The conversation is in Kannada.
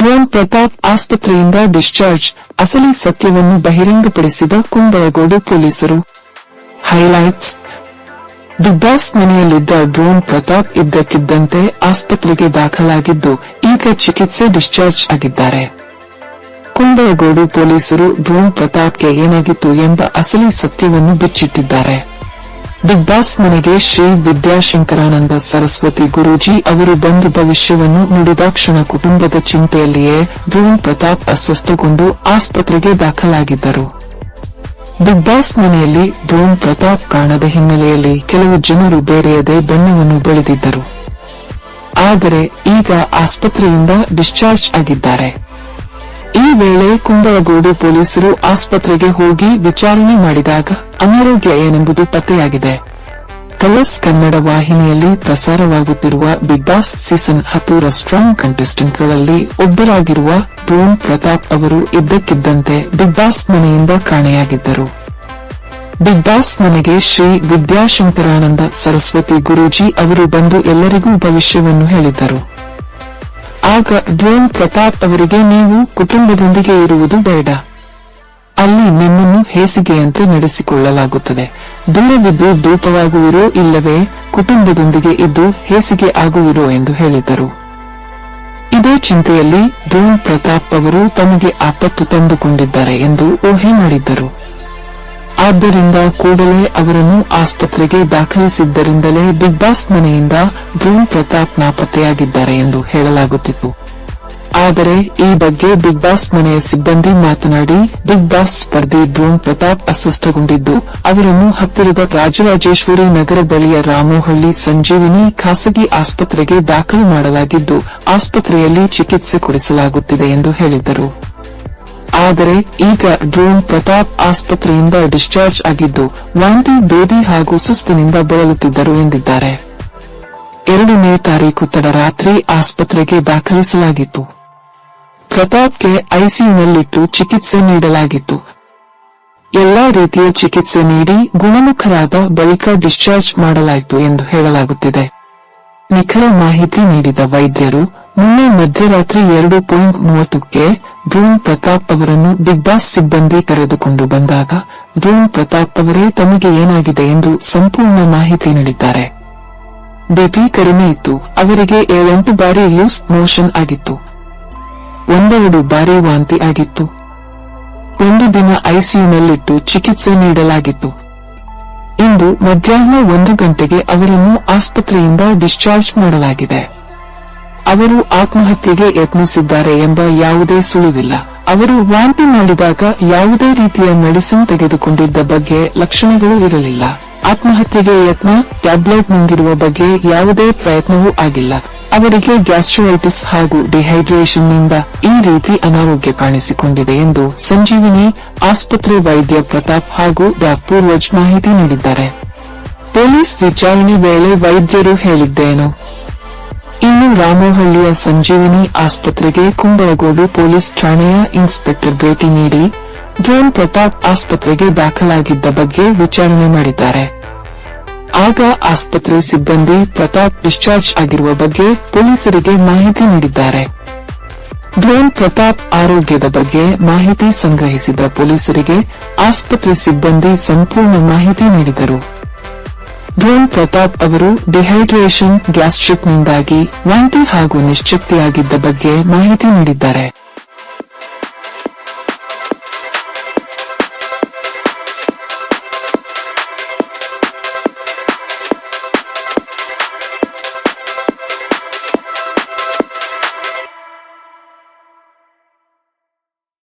ಡ್ರೋನ್ ಪ್ರತಾಪ್ ಆಸ್ಪತ್ರೆಯಿಂದ ಡಿಸ್ಚಾರ್ಜ್, ಅಸಲಿ ಸತ್ಯವನ್ನು ಬಹಿರಂಗಪಡಿಸಿದ ಕುಂಬಳಗೋಡು ಪೊಲೀಸರು. ಹೈಲೈಟ್ಸ್. ಬಿಗ್ ಬಾಸ್ ಮನೆಯಲ್ಲಿದ್ದ ಡ್ರೋನ್ ಪ್ರತಾಪ್ ಇದ್ದಕ್ಕಿದ್ದಂತೆ ಆಸ್ಪತ್ರೆಗೆ ದಾಖಲಾಗಿದ್ದು, ಈಗ ಚಿಕಿತ್ಸೆ ಡಿಸ್ಚಾರ್ಜ್ ಆಗಿದ್ದಾರೆ. ಕುಂಬಳಗೋಡು ಪೊಲೀಸರು ಡ್ರೋನ್ ಪ್ರತಾಪ್ಗೆ ಏನಾಗಿತ್ತು ಎಂಬ ಅಸಲಿ ಸತ್ಯವನ್ನು ಬಿಚ್ಚಿಟ್ಟಿದ್ದಾರೆ. ಬಿಗ್ ಬಾಸ್ ಮನೆಗೆ ಶ್ರೀ ವಿದ್ಯಾಶಂಕರಾನಂದ ಸರಸ್ವತಿ ಗುರೂಜಿ ಅವರು ಬಂದು ಭವಿಷ್ಯವನ್ನು ನುಡಿದಾಕ್ಷಣ ಕುಟುಂಬದ ಚಿಂತೆಯಲ್ಲಿಯೇ ಧ್ರುವನ್ ಪ್ರತಾಪ್ ಅಸ್ವಸ್ಥಗೊಂಡು ಆಸ್ಪತ್ರೆಗೆ ದಾಖಲಾಗಿದ್ದರು. ಬಿಗ್ ಬಾಸ್ ಮನೆಯಲ್ಲಿ ಡ್ರೋನ್ ಪ್ರತಾಪ್ ಕಾಣದ ಹಿನ್ನೆಲೆಯಲ್ಲಿ ಕೆಲವು ಜನರು ಬೇರೆಯದೇ ಬಣ್ಣವನ್ನು ಬೆಳೆದಿದ್ದರು. ಆದರೆ ಈಗ ಆಸ್ಪತ್ರೆಯಿಂದ ಡಿಸ್ಚಾರ್ಜ್ ಆಗಿದ್ದಾರೆ. ಈ ವೇಳೆ ಕುಂಬಳಗೋಡು ಪೊಲೀಸರು ಆಸ್ಪತ್ರೆಗೆ ಹೋಗಿ ವಿಚಾರಣೆ ಮಾಡಿದಾಗ ಅನಾರೋಗ್ಯ ಏನೆಂಬುದು ಪತ್ತೆಯಾಗಿದೆ. ಕಲರ್ಸ್ ಕನ್ನಡ ವಾಹಿನಿಯಲ್ಲಿ ಪ್ರಸಾರವಾಗುತ್ತಿರುವ ಬಿಗ್ ಬಾಸ್ ಸೀಸನ್ ಹತ್ತೂರ ಸ್ಟ್ರಾಂಗ್ ಕಂಟೆಸ್ಟೆಂಟ್ಗಳಲ್ಲಿ ಒಬ್ಬರಾಗಿರುವ ಡ್ರೋನ್ ಪ್ರತಾಪ್ ಅವರು ಇದ್ದಕ್ಕಿದ್ದಂತೆ ಬಿಗ್ ಬಾಸ್ ಮನೆಯಿಂದ ಕಾಣೆಯಾಗಿದ್ದರು. ಬಿಗ್ ಬಾಸ್ ಮನೆಗೆ ಶ್ರೀ ವಿದ್ಯಾಶಂಕರಾನಂದ ಸರಸ್ವತಿ ಗುರೂಜಿ ಅವರು ಬಂದು ಎಲ್ಲರಿಗೂ ಭವಿಷ್ಯವನ್ನು ಹೇಳಿದ್ದರು. ಆಗ ಡ್ರೋನ್ ಪ್ರತಾಪ್ ಅವರಿಗೆ ನೀವು ಕುಟುಂಬದೊಂದಿಗೆ ಇರುವುದು ಬೇಡ. ಅಲ್ಲಿ ನಿಮ್ಮನ್ನು ಹೇಸಿಗೆಯಂತೆ ನಡೆಸಿಕೊಳ್ಳಲಾಗುತ್ತದೆ. ದೂರವಿದ್ದು ಧೂಪವಾಗುವಿರೋ ಇಲ್ಲವೇ ಕುಟುಂಬದೊಂದಿಗೆ ಇದ್ದು ಹೇಸಿಗೆ ಆಗುವಿರೋ ಎಂದು ಹೇಳಿದರು. ಇದೇ ಚಿಂತೆಯಲ್ಲಿ ಡ್ರೋನ್ ಪ್ರತಾಪ್ ಅವರು ತಮಗೆ ಆಪತ್ತು ತಂದುಕೊಂಡಿದ್ದಾರೆ ಎಂದು ಊಹೆ ಮಾಡಿದ್ದರು. ಆದ್ದರಿಂದ ಕೂಡಲೇ ಅವರನ್ನು ಆಸ್ಪತ್ರೆಗೆ ದಾಖಲಿಸಿದ್ದರಿಂದಲೇ ಬಿಗ್ ಬಾಸ್ ಮನೆಯಿಂದ ಡ್ರೋನ್ ಪ್ರತಾಪ್ ನಾಪತ್ತೆಯಾಗಿದ್ದಾರೆ ಎಂದು ಹೇಳಲಾಗುತ್ತಿತ್ತು. ಆದರೆ ಈ ಬಗ್ಗೆ ಬಿಗ್ ಬಾಸ್ ಮನೆಯ ಸಿಬ್ಬಂದಿ ಮಾತನಾಡಿ, ಬಿಗ್ ಬಾಸ್ ಸ್ಪರ್ಧಿ ಡ್ರೋನ್ ಪ್ರತಾಪ್ ಅಸ್ವಸ್ಥಗೊಂಡಿದ್ದು, ಅವರನ್ನು ಹತ್ತಿರದ ರಾಜರಾಜೇಶ್ವರಿ ನಗರ ಬಳಿಯ ರಾಮೋಹಳ್ಳಿ ಸಂಜೀವಿನಿ ಖಾಸಗಿ ಆಸ್ಪತ್ರೆಗೆ ದಾಖಲು ಮಾಡಲಾಗಿದ್ದು, ಆಸ್ಪತ್ರೆಯಲ್ಲಿ ಚಿಕಿತ್ಸೆ ಕೊಡಿಸಲಾಗುತ್ತಿದೆ ಎಂದು ಹೇಳಿದರು. ಆದರೆ ಈಗ ಡ್ರೋನ್ ಪ್ರತಾಪ್ ಆಸ್ಪತ್ರೆಯಿಂದ ಡಿಸ್ಚಾರ್ಜ್ ಆಗಿದ್ದು ವಾಂತಿ, ಬೇದಿ ಹಾಗೂ ಸುಸ್ತಿನಿಂದ ಬಳಲುತ್ತಿದ್ದರು ಎಂದಿದ್ದಾರೆ. ಎರಡನೇ ತಾರೀಕು ತಡರಾತ್ರಿ ಆಸ್ಪತ್ರೆಗೆ ದಾಖಲಿಸಲಾಗಿತ್ತು. ಪ್ರತಾಪ್ಗೆ ಐಸಿಯುನಲ್ಲಿಟ್ಟು ಚಿಕಿತ್ಸೆ ನೀಡಲಾಗಿತ್ತು. ಎಲ್ಲಾ ರೀತಿಯ ಚಿಕಿತ್ಸೆ ನೀಡಿ ಗುಣಮುಖರಾದ ಬಳಿಕ ಡಿಸ್ಚಾರ್ಜ್ ಮಾಡಲಾಯಿತು ಎಂದು ಹೇಳಲಾಗುತ್ತಿದೆ. ನಿಖರ ಮಾಹಿತಿ ನೀಡಿದ ವೈದ್ಯರು ನಿನ್ನೆ ಮಧ್ಯರಾತ್ರಿ ಎರಡು ಪಾಯಿಂಟ್ ಮೂವತ್ತಕ್ಕೆ ಡ್ರೋನ್ ಪ್ರತಾಪ್ ಅವರನ್ನು ಬಿಗ್ ಬಾಸ್ ಸಿಬ್ಬಂದಿ ಕರೆದುಕೊಂಡು ಬಂದಾಗ ಡ್ರೋನ್ ಪ್ರತಾಪ್ ಅವರೇ ತಮಗೆ ಏನಾಗಿದೆ ಎಂದು ಸಂಪೂರ್ಣ ಮಾಹಿತಿ ನೀಡಿದ್ದಾರೆ. ಬಿಪಿ ಕಡಿಮೆ ಇತ್ತು, ಅವರಿಗೆ ಏಳೆಂಟು ಬಾರಿ ಲೂಸ್ ಮೋಷನ್ ಆಗಿತ್ತು. ಒಂದೆರಡು ಬಾರಿ ವಾಂತಿ ಆಗಿತ್ತು. ಒಂದು ದಿನ ಐಸಿಯುನಲ್ಲಿಟ್ಟು ಚಿಕಿತ್ಸೆ ನೀಡಲಾಗಿತ್ತು. ಇಂದು ಮಧ್ಯಾಹ್ನ ಒಂದು ಗಂಟೆಗೆ ಅವರನ್ನು ಆಸ್ಪತ್ರೆಯಿಂದ ಡಿಸ್ಚಾರ್ಜ್ ಮಾಡಲಾಗಿದೆ. ಅವರು ಆತ್ಮಹತ್ಯೆಗೆ ಯತ್ನಿಸಿದ್ದಾರೆ ಎಂಬ ಯಾವುದೇ ಸುಳಿವಿಲ್ಲ. ಅವರು ವಾಂತಿ ಮಾಡಿದಾಗ ಯಾವುದೇ ರೀತಿಯ ಮೆಡಿಸಿನ್ ತೆಗೆದುಕೊಂಡಿದ್ದ ಬಗ್ಗೆ ಲಕ್ಷಣಗಳು ಇರಲಿಲ್ಲ. ಆತ್ಮಹತ್ಯೆಗೆ ಯತ್ನ, ಟ್ಯಾಬ್ಲೆಟ್ ನುಂಗಿರುವ ಬಗ್ಗೆ ಯಾವುದೇ ಪ್ರಯತ್ನವೂ ಆಗಿಲ್ಲ. ಅವರಿಗೆ ಗ್ಯಾಸ್ಟ್ರೈಟಿಸ್ ಹಾಗೂ ಡಿಹೈಡ್ರೇಷನ್ನಿಂದ ಈ ರೀತಿ ಅನಾರೋಗ್ಯ ಕಾಣಿಸಿಕೊಂಡಿದೆ ಎಂದು ಸಂಜೀವಿನಿ, ಆಸ್ಪತ್ರೆ ವೈದ್ಯ ಪ್ರತಾಪ್ ಹಾಗೂ ಪೂರ್ವಜ್ ಮಾಹಿತಿ ನೀಡಿದ್ದಾರೆ. ಪೊಲೀಸ್ ವಿಚಾರಣೆ ವೇಳೆ ವೈದ್ಯರು ಹೇಳಿದ್ದೇನು? ಇನ್ನು ರಾಮೋಹಳ್ಳಿಯ ಸಂಜೀವಿನಿ ಆಸ್ಪತ್ರೆಗೆ ಕುಂಬಳಗೋಡು ಪೊಲೀಸ್ ಠಾಣೆಯ ಇನ್ಸ್ಪೆಕ್ಟರ್ ಭೇಟಿ ನೀಡಿ ಡ್ರೋನ್ ಪ್ರತಾಪ್ ಆಸ್ಪತ್ರೆಗೆ ದಾಖಲಾಗಿದ್ದ ಬಗ್ಗೆ ವಿಚಾರಣೆ ಮಾಡಿದ್ದಾರೆ. ಆಗ ಆಸ್ಪತ್ರೆ ಸಿಬ್ಬಂದಿ ಪ್ರತಾಪ್ ಡಿಸ್ಚಾರ್ಜ್ ಆಗಿರುವ ಬಗ್ಗೆ ಪೊಲೀಸರಿಗೆ ಮಾಹಿತಿ ನೀಡಿದ್ದಾರೆ. ಡ್ರೋನ್ ಪ್ರತಾಪ್ ಆರೋಗ್ಯದ ಬಗ್ಗೆ ಮಾಹಿತಿ ಸಂಗ್ರಹಿಸಿದ ಪೊಲೀಸರಿಗೆ ಆಸ್ಪತ್ರೆ ಸಿಬ್ಬಂದಿ ಸಂಪೂರ್ಣ ಮಾಹಿತಿ ನೀಡಿದರು. ಡ್ರೋನ್ ಪ್ರತಾಪ್ ಅವರು ಡಿಹೈಡ್ರೇಷನ್ ಗ್ಯಾಸ್ಟ್ರಿಕ್ನಿಂದಾಗಿ ವಾಂತಿ ಹಾಗೂ ನಿಶ್ಚಿಪ್ತಿಯಾಗಿದ್ದ ಬಗ್ಗೆ ಮಾಹಿತಿ ನೀಡಿದ್ದಾರೆ.